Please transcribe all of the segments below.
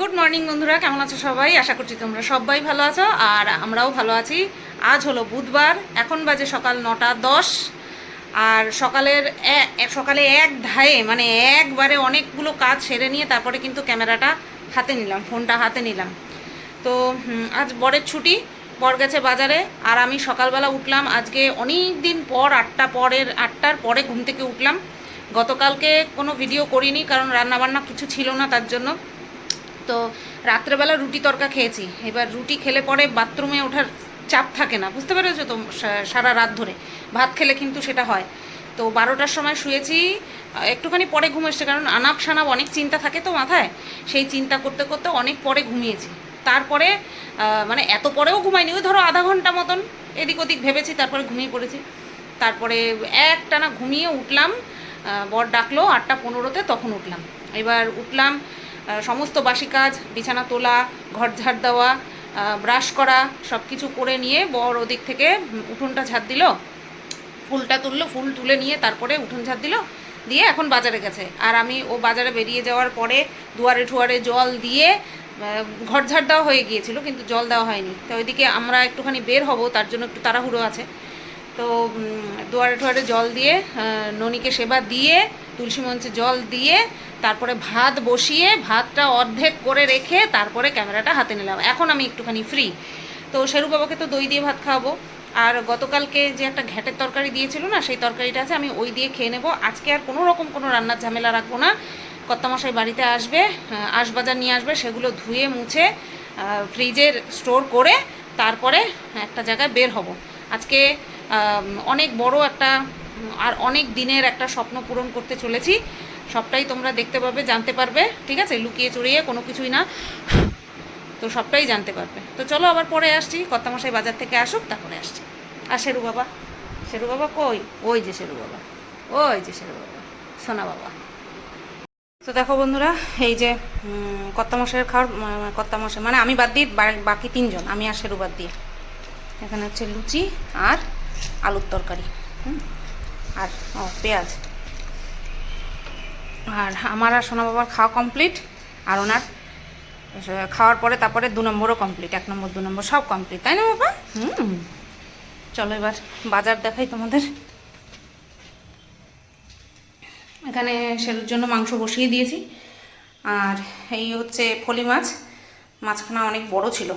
Good morning বন্ধুরা। কেমন আছো সবাই? আশা করছি তোমরা সবাই ভালো আছো, আর আমরাও ভালো আছি। আজ হলো বুধবার, এখন বাজে সকাল নটা দশ। আর সকালের সকালে এক ধায়ে মানে একবারে অনেকগুলো কাজ সেরে নিয়ে তারপরে কিন্তু ক্যামেরাটা হাতে নিলাম, ফোনটা হাতে নিলাম। তো আজ বরের ছুটি, বর গেছে বাজারে, আর আমি সকালবেলা উঠলাম। আজকে অনেক দিন পর আটটা পরের, আটটার পরে ঘুম থেকে উঠলাম। গতকালকে কোনো ভিডিও করিনি, কারণ রান্নাবান্না কিছু ছিল না তার জন্য। তো রাত্রেবেলা রুটি তরকা খেয়েছি। এবার রুটি খেলে পরে বাথরুমে ওঠার চাপ থাকে না। বুঝতে পেরেছ তো? সারা রাত ধরে। ভাত খেলে কিন্তু সেটা হয়। তো বারোটার সময় শুয়েছি। একটুখানি পরে ঘুম এসছে, কারণ আনাপ সানাপ অনেক চিন্তা থাকে তো মাথায়। সেই চিন্তা করতে করতে অনেক পরে ঘুমিয়েছি। তারপরে মানে এত পরেও ঘুমাইনি। ওই ধরো আধা ঘণ্টা মতন এদিক ওদিক ভেবেছি, তারপরে ঘুমিয়ে পড়েছি। তারপরে একটানা ঘুমিয়ে উঠলাম। বর ডাকলো, আটটা পনেরোতে তখন উঠলাম। এবার উঠলাম সমস্ত বাসি কাজ, বিছানা তোলা, ঘর ঝাড় দেওয়া ব্রাশ করা সব কিছু করে নিয়ে বর ওদিক থেকে উঠোনটা ঝাড় দিল, ফুলটা তুললো, ফুল তুলে নিয়ে তারপরে উঠোন ঝাড় দিল, দিয়ে এখন বাজারে গেছে। আর আমি ও বাজারে বেরিয়ে যাওয়ার পরে দুয়ারে ঠুয়ারে জল দিয়ে ঘর ঝাড় দেওয়া হয়ে গিয়েছিল, কিন্তু জল দেওয়া হয়নি। তো ওইদিকে আমরা একটুখানি বের হব, তার জন্য একটু তাড়াহুড়ো আছে। তো দুয়ারে ঠুয়ারে জল দিয়ে ননিকে সেবা দিয়ে তুলসী মঞ্চে জল দিয়ে তারপরে ভাত বসিয়ে ভাতটা অর্ধেক করে রেখে তারপরে ক্যামেরাটা হাতে নিলাম। এখন আমি একটুখানি ফ্রি তো শেরু বাবাকে তো দই দিয়ে ভাত খাওয়াবো। আর গতকালকে যে একটা ঘ্যাটের তরকারি দিয়েছিল না সেই তরকারিটা আছে আমি ওই দিয়ে খেয়ে নেব। আজকে আর কোনো রকম কোনো রান্নার ঝামেলা রাখব না। কর্তামশাই বাড়িতে আসবে আহ, আশবাজার নিয়ে আসবে সেগুলো ধুয়ে মুছে ফ্রিজের স্টোর করে তারপরে একটা জায়গায় বের হব। আজকে অনেক বড় একটা আর অনেক দিনের একটা স্বপ্ন পূরণ করতে চলেছি। সবটাই তোমরা দেখতে পাবে জানতে পারবে ঠিক আছে? লুকিয়ে চড়িয়ে কোনো কিছুই না। তো সবটাই জানতে পারবে। তো চলো আবার পরে আসছি কর্তামশাই বাজার থেকে আসুক তারপরে আসছি। আর শেরু বাবা? শেরু বাবা কই? ওই যে শেরু বাবা। ওই যে শেরু বাবা। সোনা বাবা। তো দেখো বন্ধুরা এই যে কর্তামশাইয়ের খাওয়ার উম, কর্তামশাই মানে আমি বাদ দিয়ে বাকি তিনজন আমি আর শেরু বাদ দিয়ে। এখানে হচ্ছে লুচি আর আলুর তরকারি। হুম, আর, ও, পেঁয়াজ। আর আমার আর সোনা বাবার খাওয়া কমপ্লিট, আর ওনার খাওয়ার পরে তারপরে দু নম্বরও কমপ্লিট, এক নম্বর, দু নম্বর, সব কমপ্লিট, তাই না বাবা? হুম। চলো এবার বাজার দেখাই তোমাদের। এখানে সেলুর জন্য মাংস বসিয়ে দিয়েছি। আর এই হচ্ছে ফলি মাছ মাছখানা অনেক বড় ছিল।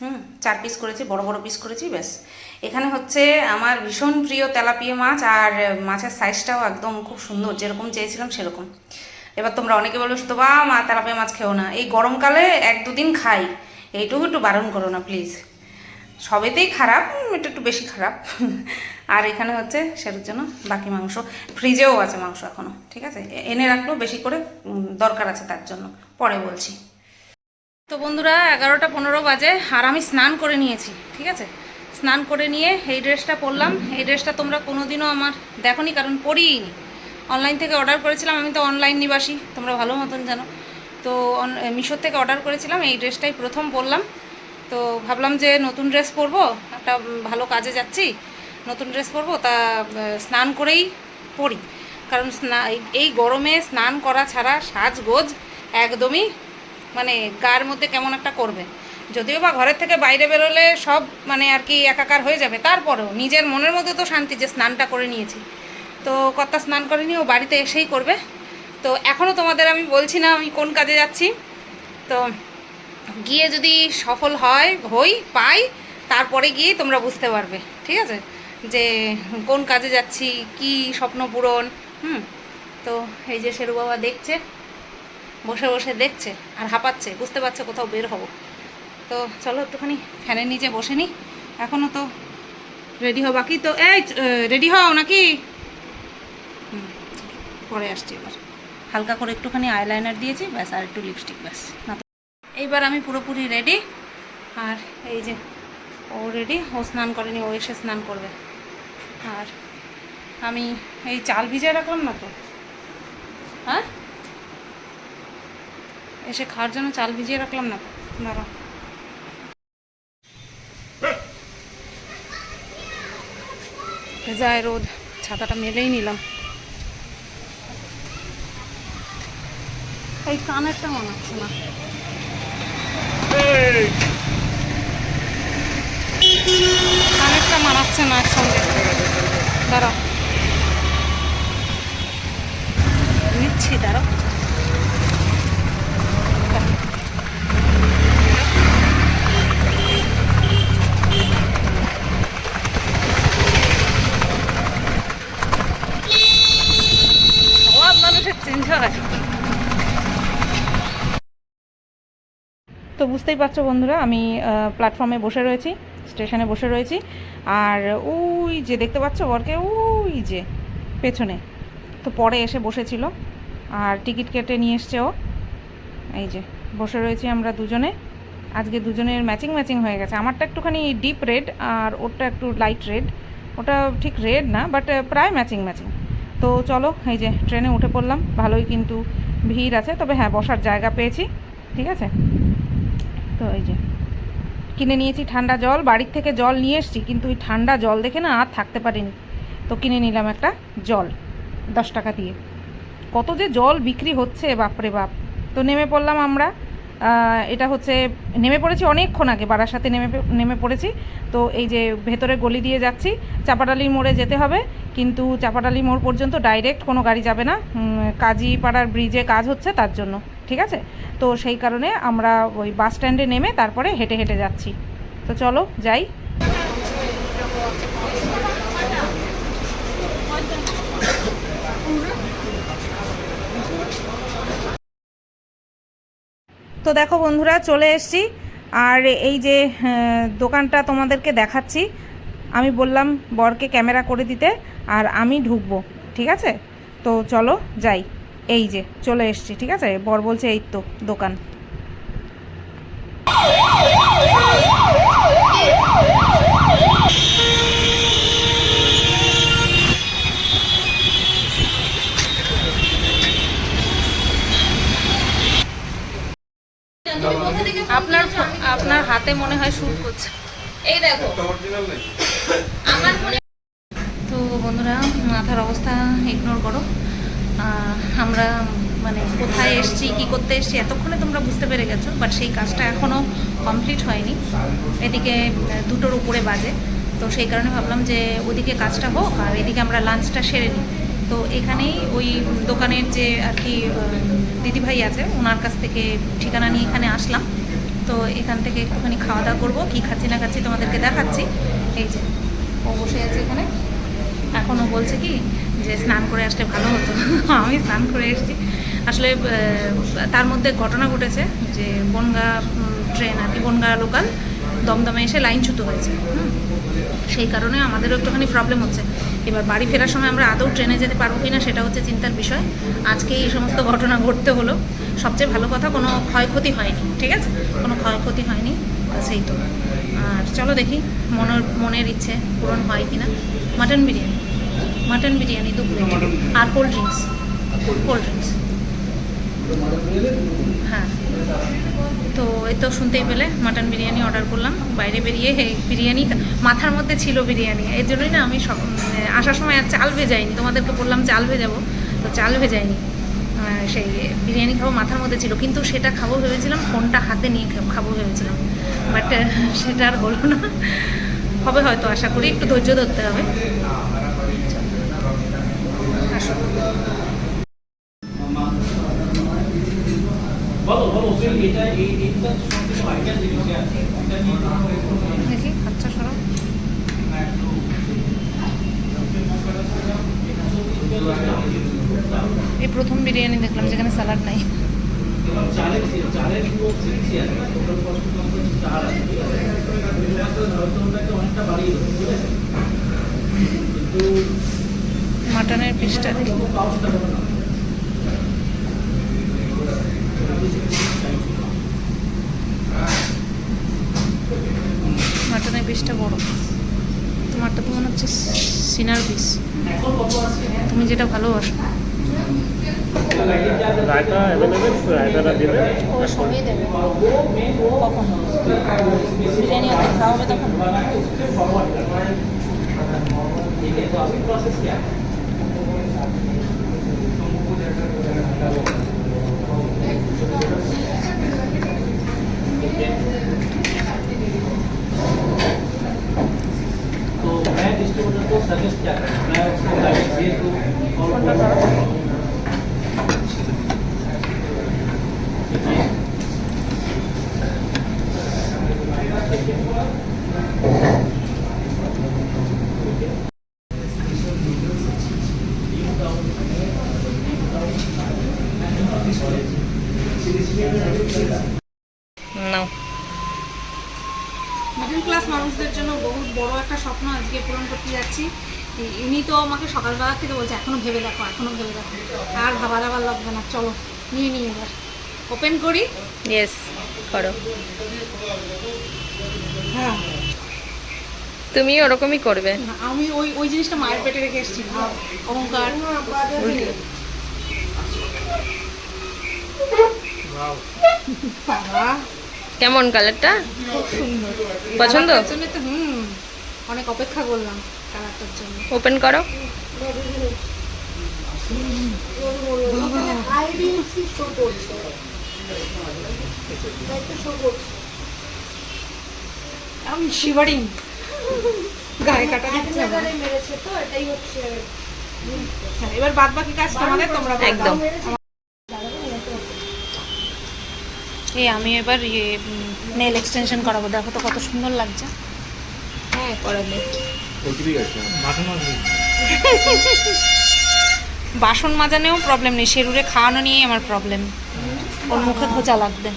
হুম, চার পিস করেছি, বড় বড় পিস করেছি, ব্যাস। এখানে হচ্ছে আমার ভীষণ প্রিয় তেলাপিয়া মাছ, আর মাছের সাইজটাও একদম খুব সুন্দর, যেরকম চেয়েছিলাম সেরকম। এবার তোমরা অনেকে বলবে, শুধু বা, মা তেলাপিয়া মাছ খেও না। এই গরমকালে এক দুদিন খাই, এইটুকু একটু বারণ করো না প্লিজ সবেতেই খারাপ এটা একটু বেশি খারাপ। আর এখানে হচ্ছে সেটার জন্য বাকি মাংস। ফ্রিজেও আছে মাংস এখনও ঠিক আছে? এনে রাখলেও বেশি করে দরকার আছে তার জন্য। পরে বলছি। তো বন্ধুরা, এগারোটা পনেরো বাজে আর আমি স্নান করে নিয়েছি, ঠিক আছে? স্নান করে নিয়ে এই ড্রেসটা পরলাম। এই ড্রেসটা তোমরা কোনোদিনও আমার দেখোনি, কারণ পরিইনি। অনলাইন থেকে অর্ডার করেছিলাম, আমি তো অনলাইন নিবাসী, তোমরা ভালো মতন জানো। তো মিশোর থেকে অর্ডার করেছিলাম, এই ড্রেসটাই প্রথম পরলাম। তো ভাবলাম যে নতুন ড্রেস পরবো, একটা ভালো কাজে যাচ্ছি, নতুন ড্রেস পরবো, তা স্নান করেই পরি। কারণ স্না এই গরমে স্নান করা ছাড়া সাজগোজ একদমই মানে গার মধ্যে কেমন একটা করবে। যদিও বা ঘরের থেকে বাইরে বেরোলে সব মানে আর কি একাকার হয়ে যাবে, তারপরেও নিজের মনের মধ্যে তো শান্তি যে স্নানটা করে নিয়েছি। তো কর্তা স্নান করেনি, ও বাড়িতে এসেই করবে। তো এখনও তোমাদের আমি বলছি না আমি কোন কাজে যাচ্ছি। তো গিয়ে যদি সফল হয়, হই, পাই, তারপরে গিয়ে তোমরা বুঝতে পারবে, ঠিক আছে? যে কোন কাজে যাচ্ছি, কি স্বপ্ন পূরণ, হুম? তো এই যে শেরু বাবা দেখছে বসে বসে দেখছে আর হাঁপাচ্ছে, বুঝতে পারছে কোথাও বের হব। তো চলো একটুখানি ফ্যানের নিচে বসে নিই এখনও তো রেডি হও বাকি। তো এই রেডি হও নাকি? পরে আসছি এবার। হালকা করে একটুখানি আইলাইনার দিয়েছি, ব্যাস, আর একটু লিপস্টিক, ব্যাস। না এইবার আমি পুরোপুরি রেডি। আর এই যে ও রেডি, ও স্নান করেনি, ও এসে স্নান করবে। আর আমি এই চাল ভিজে রাখলাম না তো? হ্যাঁ? এসে খাওয়ার জন্য চাল ভিজিয়ে রাখলাম না। দাঁড়া। ভেজায় রোদ ছাতাটা মেলেই নিলাম। এই কানেরটা মনে হচ্ছে না। খানিকটা মানাচ্ছে না একসঙ্গে। দাঁড়াও নিচ্ছি দাঁড়াও তো বুঝতেই পারছ বন্ধুরা, আমি প্ল্যাটফর্মে বসে রয়েছি স্টেশনে বসে রয়েছি, আর ওই যে দেখতে পাচ্ছ বরকে, ওই যে পেছনে। তো পরে এসে বসেছিল, আর টিকিট কেটে নিয়ে এসছে ও। এই যে, বসে রয়েছি আমরা দুজনে। আজকে দুজনের ম্যাচিং ম্যাচিং হয়ে গেছে। আমারটা একটুখানি ডিপ রেড আর ওরটা একটু লাইট রেড ওটা ঠিক রেড না বাট প্রায় ম্যাচিং ম্যাচিং তো চলো, এই যে ট্রেনে উঠে পড়লাম। ভালোই কিন্তু ভিড় আছে, তবে হ্যাঁ বসার জায়গা পেয়েছি, ঠিক আছে? তো এই যে কিনে নিয়েছি ঠান্ডা জল, বাড়ির থেকে জল নিয়ে এসেছি, কিন্তু ওই ঠান্ডা জল দেখে না আর থাকতে পারিনি। তো কিনে নিলাম একটা জল, দশ টাকা দিয়ে। কত যে জল বিক্রি হচ্ছে, বাপরে বাপ। তো নেমে পড়লাম আমরা এটা হচ্ছে, নেমে পড়েছি অনেকক্ষণ আগে, বারার সাথে নেমে নেমে পড়েছি। তো এই যে ভেতরে গলি দিয়ে যাচ্ছি চাপাডালির মোড়ে যেতে হবে, কিন্তু চাপাডালি মোড় পর্যন্ত ডাইরেক্ট কোনো গাড়ি যাবে না। কাজীপাড়ার ব্রিজে কাজ হচ্ছে তার জন্য। ঠিক আছে? তো সেই কারণে আমরা ওই বাস স্ট্যান্ডে নেমে তারপরে হেঁটে হেঁটে যাচ্ছি। তো চলো, যাই। তো দেখো বন্ধুরা, চলে এসেছি। আর এই যে দোকানটা তোমাদেরকে দেখাচ্ছি। আমি বললাম বরকে ক্যামেরা করে দিতে, আর আমি ঢুকবো, ঠিক আছে? তো চলো, যাই। এই যে, চলে এসেছি, ঠিক আছে? বর বলছে, এই তো, দোকান। আপনার আপনার হাতে মনে হয় শুট করছে। এই দেখো। আমার তো বন্ধুরা, মাথার অবস্থা ইগনোর করো। আমরা মানে কোথায় এসছি, কি করতে এসছি, এতক্ষণে তোমরা বুঝতে পেরে গেছো বাট সেই কাজটা এখনও কমপ্লিট হয়নি। এদিকে দুটোর উপরে বাজে। তো সেই কারণে ভাবলাম যে ওদিকে কাজটা হোক, আর এদিকে আমরা লাঞ্চটা সেরে নিই। তো এখানেই ওই দোকানের যে আর কি দিদিভাই আছে, ওনার কাছ থেকে ঠিকানা নিয়ে এখানে আসলাম। তো এখান থেকে একটুখানি খাওয়া দাওয়া করব, কী খাচ্ছি না খাচ্ছি তোমাদেরকে দেখাচ্ছি। এই যে, ও বসে আছে এখানে। এখনও বলছে কি যে স্নান করে আসলে ভালো হতো। আমি স্নান করে এসেছি। আসলে তার মধ্যে ঘটনা ঘটেছে যে বনগা ট্রেন আর কি, বনগা লোকাল দমদমে এসে লাইন ছুতো হয়েছে। সেই কারণে আমাদেরও একটুখানি প্রবলেম হচ্ছে। এবার বাড়ি ফেরার সময় আমরা আদৌ ট্রেনে যেতে পারব কি না সেটা হচ্ছে চিন্তার বিষয়। আজকে এই সমস্ত ঘটনা ঘটতে হলো। সবচেয়ে ভালো কথা, কোনো ক্ষয়ক্ষতি হয়নি, ঠিক আছে? কোনো ক্ষয়ক্ষতি হয়নি সেই তো। আর চলো দেখি, মনের মনের ইচ্ছে পূরণ হয় কি না মাটন বিরিয়ানি। মাটন বিরিয়ানি দু প্লেট আর কোল্ড ড্রিঙ্কস কোল্ড ড্রিঙ্কস হ্যাঁ। তো এই তো শুনতেই পেলে মাটন বিরিয়ানি অর্ডার করলাম। বাইরে বেরিয়ে হে বিরিয়ানি মাথার মধ্যে ছিল বিরিয়ানি। এর জন্যই না আমি সব মানে আসার সময় আর চাল ভেজাইনি। তোমাদেরকে বললাম চাল ভেজাবো। তো চাল ভেজাইনি। সেই বিরিয়ানি খাব মাথার মধ্যে ছিল। কিন্তু সেটা খাব ভেবেছিলাম ফোনটা হাতে নিয়ে খাব ভেবেছিলাম। বাট সেটা আর হলো না। হবে হয়তো আশা করি। একটু ধৈর্য ধরতে হবে। দেখি আচ্ছা সরো এই প্রথম বিরিয়ানি দেখলাম যেখানে স্যালাড নাই। মাটনের পিসটা দেখি মাটনের পিসটা বড়। তোমারটা তো মনে হচ্ছে সিনার পিস। তুমি যেটা ভালোবাসো। রায়তা অ্যাভেলেবেল রায়তাটা দেবে? ও সবই দেবে। কখন? বিরিয়ানি ওদের খাওয়াবে তখন? सजेस्ट क्या करें मैं उसको गाइडेंस दे दूँ और নাও মিডল ক্লাস মানুষদের জন্য বহুত বড় একটা স্বপ্ন আজকে পূরণ করতে যাচ্ছি। ইনি তো আমাকে সকালবেলা থেকে বলছে এখনও ভেবে দেখো এখনও ভেবে দেখো। আর ভাবার আবার লাগবে না চলো নিয়ে নিয়ে এবার। ওপেন করি? ইয়েস করো। হ্যাঁ। তুমি ওরকমই করবে। আমি ওই ওই জিনিসটা মায়ের পেটে রেখে এসেছি ভাব অহংকার। কেমন কালারটা? খুব সুন্দর এই পছন্দ? হুম। অনেক অপেক্ষা করলাম কালারটার জন্য। ওপেন করো। আমি শিভারিং গায়ে কাটা দিচ্ছে আমার। হ্যাঁ, এবার বাদ বাকি কাজ তোমাদের তোমরা একদম। এই আমি এবার ইয়ে নেল এক্সটেনশন করাবো। দেখো তো কত সুন্দর লাগছে। হ্যাঁ করাবে। বাসন মাজানেও প্রবলেম নেই। শেরুরে খাওয়ানো নিয়েই আমার প্রবলেম ওর মুখে খোঁচা লাগবে।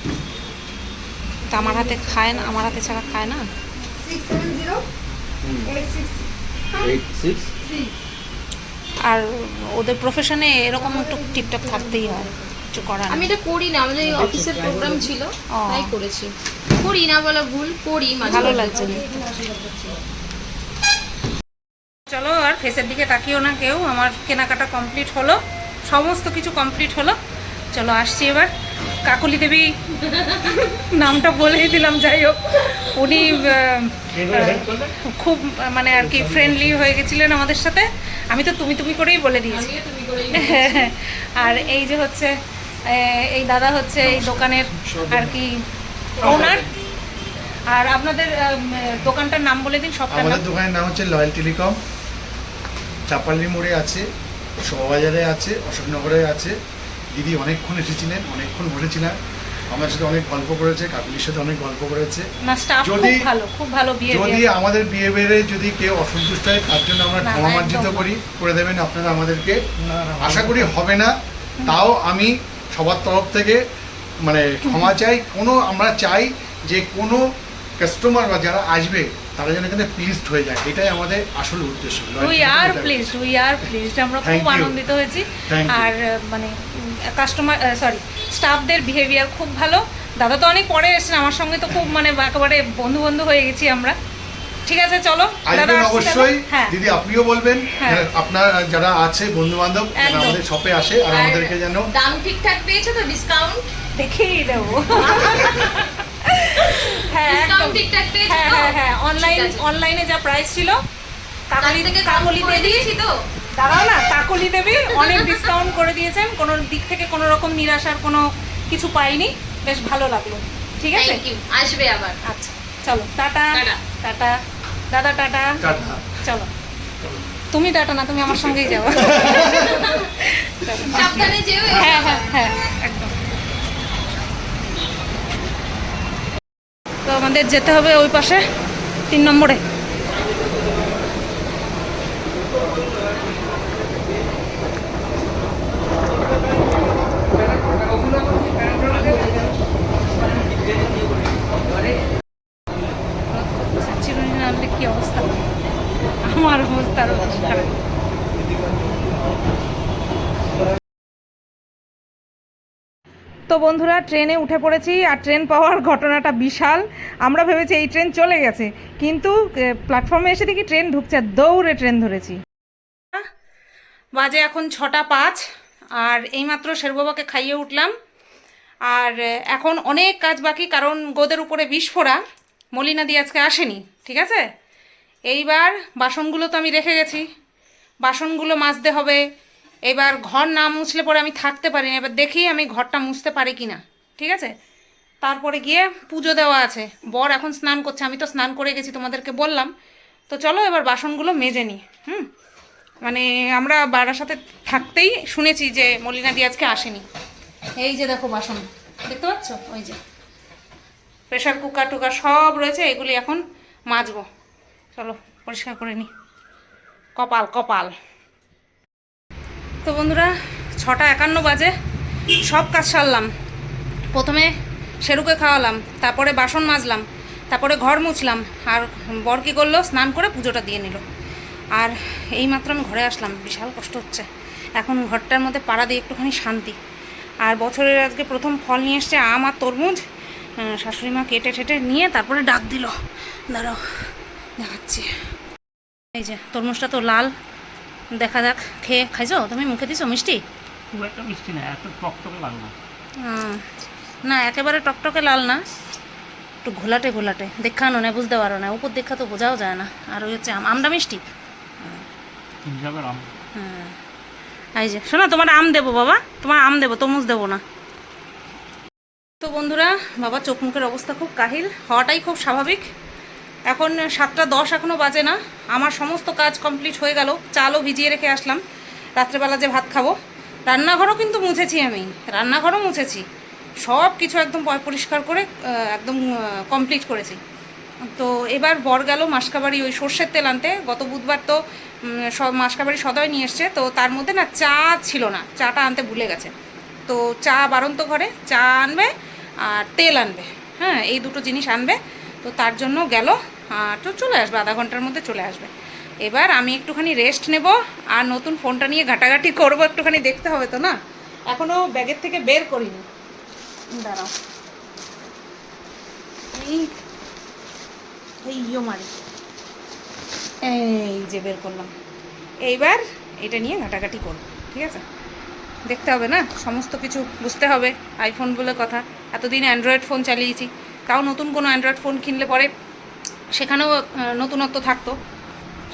তা আমার হাতে খায় না আমার হাতে ছাড়া খায় না? আর ওদের প্রফেশনে এরকম একটু টিপটপ থাকতেই হয়। কিছু করার আমি। এটা করি না আমাদের এই অফিসের প্রোগ্রাম ছিল তাই করেছি। করি না বলা ভুল করি ভালো লাগছে। চলো আর ফেসের দিকে তাকিও না কেউ আমার কেনাকাটা কমপ্লিট হলো সমস্ত কিছু কমপ্লিট হলো। চলো আসছি এবার। কাকলি দেবী নামটা বলেই দিলাম যাই হোক। উনি খুব মানে আর কি ফ্রেন্ডলি হয়ে গেছিলেন আমাদের সাথে। আমি তো তুমি তুমি করেই বলে দিয়েছি। আর এই যে হচ্ছে এই দাদা হচ্ছে এই দোকানের আর কি ওনার আর আপনাদের দোকানটার নাম বলে দিন সবটার আমাদের দোকানের নাম হচ্ছে লয়াল টেলিকম চাপাল্লি মোড়ে আছে শোভাবাজারে আছে অশোকনগরে আছে। দিদি অনেকক্ষণ এসেছিলেন অনেকক্ষণ বসেছিলেন আমার সাথে অনেক গল্প করেছে কাকুলির সাথে অনেক গল্প করেছে। না স্টাফ খুব যদি- ভালো খুব ভালো যদি আমাদের বিহেভিয়ারে যদি কেউ অসন্তুষ্ট হয় তার জন্য আমরা না, ক্ষমা মার্জিত করি করে দেবেন আপনারা আমাদেরকে। আশা করি হবে না। তাও আমি সবার তরফ থেকে মানে ক্ষমা চাই কোনো আমরা চাই যে কোনো কাস্টমার বা যারা আসবে তারা যেন এখানে প্লিজড হয়ে যায়। এটাই আমাদের আসল উদ্দেশ্য। We are pleased we are pleased আমরা খুব আনন্দিত হয়েছি। আর মানে কাস্টমার সরি স্টাফদের বিহেভিয়ার খুব ভালো। দাদা তো অনেক পরে এসেছেন আমার সঙ্গে তো খুব মানে একেবারে বন্ধু বন্ধু হয়ে গেছি আমরা। ঠিক আছে চলো। দাদা আসবেন অবশ্যই। দাদা? হ্যাঁ। দিদি আপনিও বলবেন হ্যাঁ। হ্যাঁ, আপনার যারা আছে বন্ধু বান্ধব আমাদের শপে আসে আর আমাদেরকে যেন দাম ঠিকঠাক পেয়েছ তো ডিসকাউন্ট দেখেই দেবো। হ্যাঁ ঠিকঠাক পেয়েছ হ্যাঁ হ্যাঁ অনলাইন অনলাইনে যা প্রাইস ছিল তার কাকলি থেকে কাকলি দিয়েছি তো। দাঁড়াও না কাকলি দেবী অনেক ডিসকাউন্ট করে দিয়েছেন। কোনো দিক থেকে কোনো রকম নিরাশার কোনো কিছু পাইনি। বেশ ভালো লাগল। ঠিক আছে? আসবে আবার। আচ্ছা চলো টাটা। টাটা। দাদা টাটা। টাটা। চলো। তুমি টাটা না তুমি আমার সঙ্গেই যাও। হ্যাঁ হ্যাঁ হ্যাঁ একদম। তো আমাদের যেতে হবে ওই পাশে তিন নম্বরে। কি অবস্থা? আমার অবস্থা তো বন্ধুরা, ট্রেনে উঠে পড়েছি আর ট্রেন পাওয়ার ঘটনাটা বিশাল। আমরা ভেবেছি এই ট্রেন চলে গেছে, কিন্তু প্ল্যাটফর্মে এসে দেখি ট্রেন ঢুকছে, দৌড়ে ট্রেন ধরেছি। বাজে এখন ছটা পাঁচ, আর এইমাত্র শেরবাবাকে খাইয়ে উঠলাম। আর এখন অনেক কাজ বাকি, কারণ গোদের উপরে বিষ বিস্ফোরা মলিনাদি আজকে আসেনি, ঠিক আছে? এইবার বাসনগুলো তো আমি রেখে গেছি। বাসনগুলো মাজতে হবে। এবার ঘর না মুছলে পরে আমি থাকতে পারি না এবার দেখি আমি ঘরটা মুছতে পারি কি না ঠিক আছে? তারপরে গিয়ে পুজো দেওয়া আছে। বর এখন স্নান করছে। আমি তো স্নান করে গেছি, তোমাদেরকে বললাম। তো চলো এবার বাসনগুলো মেজে নিই। হুম? মানে আমরা বাড়ার সাথে থাকতেই শুনেছি যে মলিনাদি আজকে আসেনি। এই যে দেখো বাসন। দেখতে পাচ্ছ? ওই যে। প্রেশার কুকার টুকার সব রয়েছে। এগুলি এখন মাজবো। চলো, পরিষ্কার করে নিই কপাল কপাল। তো বন্ধুরা, ছটা একান্ন বাজে, সব কাজ সারলাম। প্রথমে সেরুকে খাওয়ালাম, তারপরে বাসন মাজলাম, তারপরে ঘর মুছলাম, আর বর কী করল, স্নান করে পুজোটা দিয়ে নিল। আর এই মাত্র আমি ঘরে আসলাম, বিশাল কষ্ট হচ্ছে। এখন ঘরটার মধ্যে পাড়া দিয়ে একটুখানি শান্তি। আর বছরের আজকে প্রথম ফল নিয়ে এসছে আম আর তরমুজ। শাশুড়ি মা কেটে টেটে নিয়ে তারপরে ডাক দিল। দাঁড়াও। দেখাচ্ছি। এই যে তরমুজটা তো লাল। দেখা যাক খেয়ে খাইছো? তুমি মুখে দিছো মিষ্টি? খুব একটা মিষ্টি না এত টকটকে লাগল না। না একেবারে টকটকে লাল না। একটু ঘোলাটে ঘোলাটে দেখানো না বুঝতে পারো না। উপর দেখা তো বোঝাও যায় না। আর ওই হচ্ছে আমটা মিষ্টি? হ্যাঁ এই যে শোনো তোমার আম দেবো বাবা। তোমার আম দেবো তরমুজ দেবো না। তো বন্ধুরা বাবা চোখ মুখের অবস্থা খুব কাহিল হওয়াটাই খুব স্বাভাবিক। এখন সাতটা দশ এখনও বাজে না। আমার সমস্ত কাজ কমপ্লিট হয়ে গেল। চালও ভিজিয়ে রেখে আসলাম। রাত্রেবেলা যে ভাত খাব, রান্নাঘরও কিন্তু মুছেছি আমি। রান্নাঘরও মুছেছি। সব কিছু একদম পরিষ্কার করে একদম কমপ্লিট করেছি। তো এবার বর গেল মাসকাবাড়ি ওই সর্ষের তেল আনতে। গত বুধবার তো সব মাসকাবাড়ি সদয় নিয়ে এসছে। তো তার মধ্যে না চা ছিল না। চাটা আনতে ভুলে গেছে। তো চা বারন্ত ঘরে, চা আনবে আর তেল আনবে। হ্যাঁ এই দুটো জিনিস আনবে। তো তার জন্য গেল। তো চলে আসবে, আধা ঘণ্টার মধ্যে চলে আসবে। এবার আমি একটুখানি রেস্ট নেব, আর নতুন ফোনটা নিয়ে ঘাটাঘাটি করব, একটুখানি দেখতে হবে তো না? এখনও ব্যাগের থেকে বের করিনি। দাঁড়াও। এই মারি। এই যে বের করলাম। এইবার এটা নিয়ে ঘাটাঘাটি করব, ঠিক আছে? দেখতে হবে না? সমস্ত কিছু বুঝতে হবে। আইফোন বলে কথা। এতদিন অ্যান্ড্রয়েড ফোন চালিয়েছি। তাও নতুন কোনো অ্যান্ড্রয়েড ফোন কিনলে পরে সেখানেও নতুনত্ব থাকতো,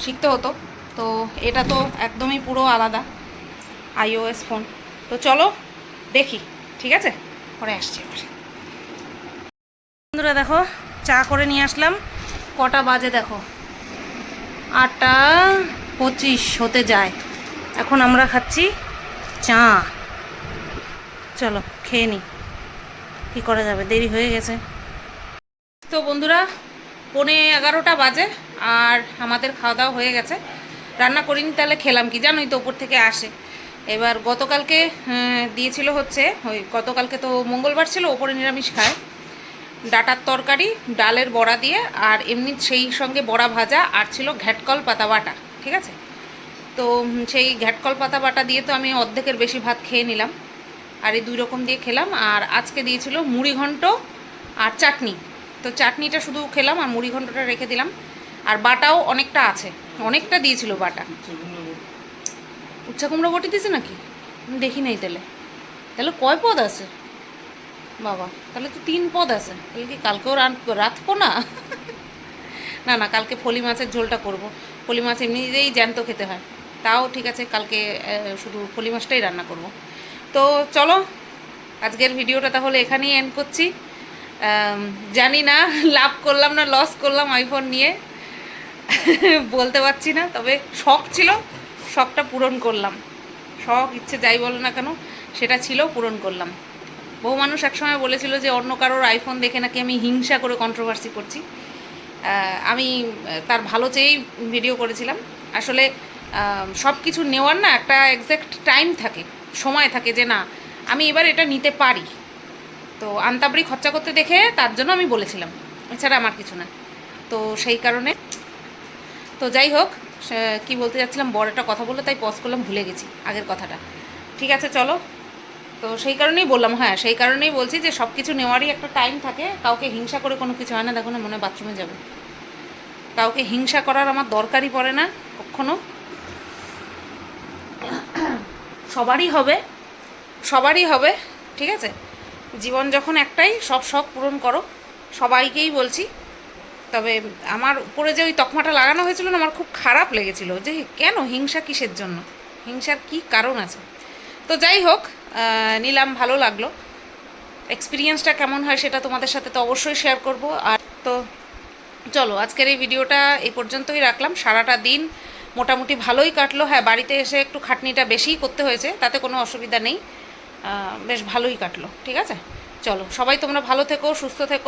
শিখতে হতো। তো এটা তো একদমই পুরো আলাদা আইওএস ফোন তো চলো দেখি, ঠিক আছে? পরে আসছি এবার। বন্ধুরা দেখো, চা করে নিয়ে আসলাম। কটা বাজে দেখো? আটটা পঁচিশ হতে যায়। এখন আমরা খাচ্ছি চা। চলো, খেয়ে নিই কী করা যাবে? দেরি হয়ে গেছে। তো বন্ধুরা পৌনে এগারোটা বাজে আর আমাদের খাওয়া দাওয়া হয়ে গেছে। রান্না করিনি, তাহলে খেলাম কি? জানোই তো ওপর থেকে আসে। এবার গতকালকে দিয়েছিল হচ্ছে, ওই গতকালকে তো মঙ্গলবার ছিল, ওপরে নিরামিষ খায়। ডাটার তরকারি, ডালের বড়া দিয়ে, আর এমনি সেই সঙ্গে বড়া ভাজা, আর ছিল ঘ্যাটকল পাতা বাটা, ঠিক আছে? তো সেই ঘ্যাটকল পাতা বাটা দিয়ে তো আমি অর্ধেকের বেশি ভাত খেয়ে নিলাম। আর এই দুই রকম দিয়ে খেলাম, আর আজকে দিয়েছিল মুড়ি ঘন্ট আর চাটনি। তো চাটনিটা শুধু খেলাম আর মুড়ি ঘন্টটা রেখে দিলাম। আর বাটাও অনেকটা আছে। অনেকটা দিয়েছিল বাটা। উচ্চা কুমড়ো বটি দিয়েছে নাকি? দেখি নাই তাহলে। তাহলে কয় পদ আছে? বাবা, তাহলে তো তিন পদ আছে। তাহলে কি কালকেও রাঁধবো না? না না, কালকে ফলি মাছের ঝোলটা করব। ফলি মাছ এমনিতেই জ্যান্ত খেতে হয়। তাও ঠিক আছে, কালকে শুধু ফলি মাছটাই রান্না করব। তো চলো, আজকের ভিডিওটা তাহলে এখানেই এন্ড করছি। জানি না, লাভ করলাম না লস করলাম আইফোন নিয়ে। বলতে পারছি না, তবে শখ ছিল, শখটা পূরণ করলাম। শখ, ইচ্ছে যাই বলো না কেন, সেটা ছিল, পূরণ করলাম। বহু মানুষ একসময় বলেছিল যে, অন্য কারোর আইফোন দেখে নাকি আমি হিংসা করে কন্ট্রোভার্সি করছি। আমি তার ভালো চেয়েই ভিডিও করেছিলাম। আসলে সব কিছু নেওয়ার না একটা এক্স্যাক্ট টাইম থাকে, সময় থাকে যে, না, আমি এবার এটা নিতে পারি। তো আন্তাবড়ি খরচা করতে দেখে তার জন্য আমি বলেছিলাম। এছাড়া আমার কিছু না। তো সেই কারণে তো যাই হোক কি বলতে যাচ্ছিলাম বড় একটা কথা বলল, তাই পজ করলাম, ভুলে গেছি আগের কথাটা। ঠিক আছে, চলো। তো সেই কারণেই বললাম হ্যাঁ সেই কারণেই বলছি যে সব কিছু নেওয়ারই একটা টাইম থাকে। কাউকে হিংসা করে কোনো কিছু হয় না, দেখো না, মনে বাথরুমে যাবে। কাউকে হিংসা করার আমার দরকারই পড়ে না, কখনো। সবারই হবে সবারই হবে, ঠিক আছে? জীবন যখন একটাই, সব শখ পূরণ করো। সবাইকেই বলছি, তবে আমার উপরে যে ওই তকমাটা লাগানো হয়েছিল না, আমার খুব খারাপ লেগেছিল। যে কেন? হিংসা কিসের জন্য? হিংসার কি কারণ আছে? তো যাই হোক নিলাম, ভালো লাগল। এক্সপিরিয়েন্সটা কেমন হয় সেটা তোমাদের সাথে তো অবশ্যই শেয়ার করব। আর তো চলো, আজকের এই ভিডিওটা এই পর্যন্তই রাখলাম। সারাটা দিন মোটামুটি ভালোই কাটলো। হ্যাঁ বাড়িতে এসে একটু খাটনিটা বেশিই করতে হয়েছে, তাতে কোনো অসুবিধা নেই। বেশ ভালোই কাটলো ঠিক আছে? চলো সবাই তোমরা ভালো থেকো সুস্থ থেকো।